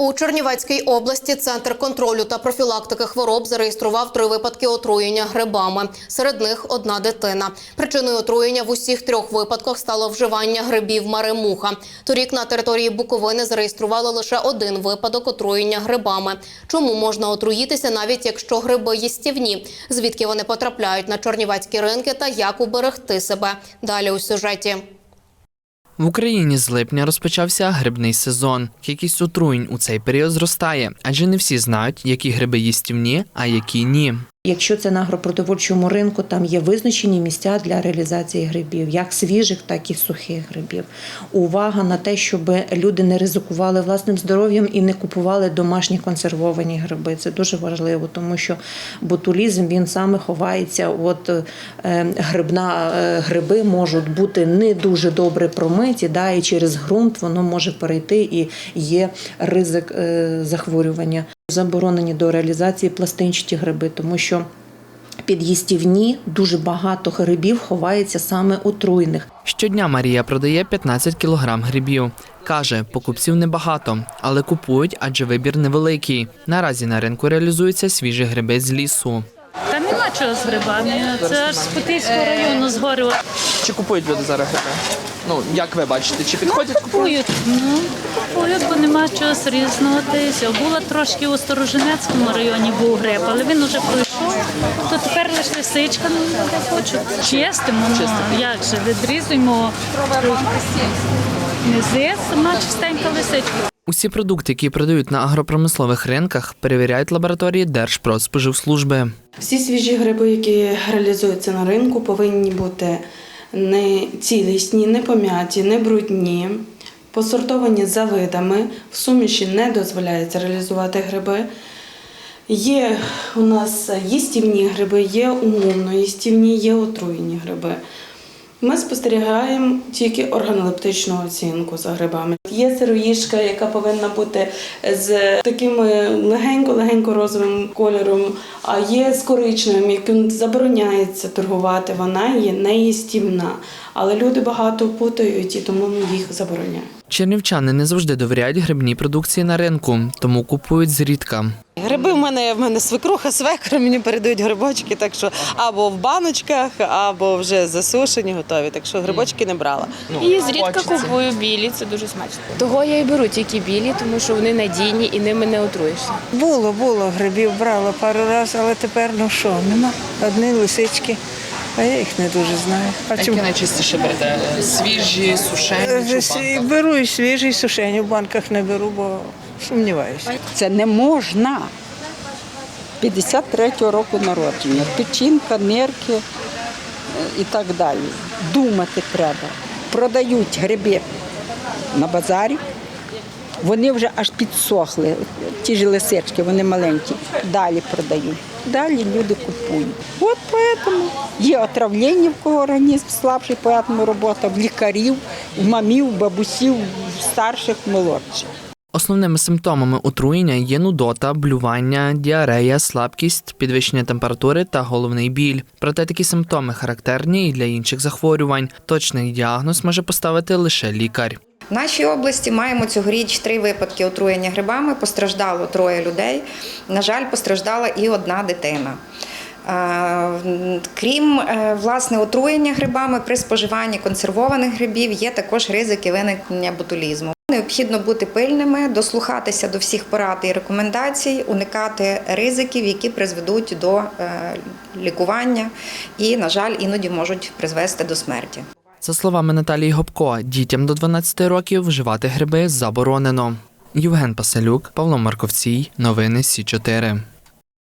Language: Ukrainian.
У Чернівецькій області центр контролю та профілактики хвороб зареєстрував три випадки отруєння грибами. Серед них одна дитина. Причиною отруєння в усіх трьох випадках стало вживання грибів маремуха. Торік на території Буковини зареєстрували лише один випадок отруєння грибами. Чому можна отруїтися, навіть якщо гриби їстівні? Звідки вони потрапляють на чернівецькі ринки та як уберегти себе? Далі у сюжеті. В Україні з липня розпочався грибний сезон. Кількість отруєнь у цей період зростає, адже не всі знають, які гриби їстівні, а які ні. Якщо це на агропродовольчому ринку, там є визначені місця для реалізації грибів, як свіжих, так і сухих грибів. Увага на те, щоб люди не ризикували власним здоров'ям і не купували домашні консервовані гриби. Це дуже важливо, тому що ботулізм він саме ховається. От е, грибна е, гриби можуть бути не дуже добре промиті, да, і через ґрунт воно може перейти і є ризик е, захворювання. Заборонені до реалізації пластинчаті гриби, тому що під їстівні дуже багато грибів ховається саме отруйних. Щодня Марія продає 15 кілограм грибів. Каже, покупців небагато, але купують, адже вибір невеликий. Наразі на ринку реалізуються свіжі гриби з лісу. Та нема чого з грибами. Це аж з Путильського району згорю. Чи купують люди зараз гриби? Ну як ви бачите, чи підходять? Купують. Ну, купують, бо нема чого різнуватися. Була трошки у Сторожинецькому районі був гриб, але він уже пройшов. То тепер лише лисичка, ну не хочу. Чистимо, ну як же, відрізуємо низи, сама чистенька лисичка. Усі продукти, які продають на агропромислових ринках, перевіряють лабораторії Держпродспоживслужби. Всі свіжі гриби, які реалізуються на ринку, повинні бути не цілісні, не пом'яті, не брудні, посортовані за видами. В суміші не дозволяється реалізувати гриби. Є у нас їстівні гриби, є умовно їстівні, є отруєні гриби. Ми спостерігаємо тільки органолептичну оцінку за грибами. Є сироїжка, яка повинна бути з таким легенько-легенько розовим кольором, а є з коричневим, яким забороняється торгувати. Вона є неїстівна. Але люди багато путають і тому їх забороняють. Чернівчани не завжди довіряють грибній продукції на ринку, тому купують зрідка. Гриби в мене в мене свекруха, свекр мені передають грибочки, так що або в баночках, або вже засушені, готові. Так що грибочки не брала. І зрідка купую білі, це дуже смачно. Того я і беру тільки білі, тому що вони надійні і ними не отруєшся. Було, було, грибів брала пару разів, але тепер ну що, нема. Одні лисички, а я їх не дуже знаю. А чому? найчастіше берете? Свіжі, Е, с- Беру і свіжі, і сушені, в банках не беру, бо сумніваюся. Це не можна. 53-го року народження, печінка, нирки е, і так далі. Думати треба. Продають гриби на базарі, вони вже аж підсохли, ті ж лисички, вони маленькі, далі продають. Далі люди купують. От поэтому є отравлення, в кого організм слабший, поэтому робота в лікарів, в мамів, бабусів, старших, молодших. Основними симптомами отруєння є нудота, блювання, діарея, слабкість, підвищення температури та головний біль. Проте такі симптоми характерні і для інших захворювань. Точний діагноз може поставити лише лікар. В нашій області маємо цьогоріч три випадки отруєння грибами. Постраждало троє людей. На жаль, постраждала і одна дитина. Е, Крім е, власне отруєння грибами, при споживанні консервованих грибів є також ризики виникнення ботулізму. Необхідно бути пильними, дослухатися до всіх порад і рекомендацій, уникати ризиків, які призведуть до е, лікування і, на жаль, іноді можуть призвести до смерті. За словами Наталії Гопко, дітям до 12 років вживати гриби заборонено. Євген Паселюк, Павло Марковцій, новини Сі 4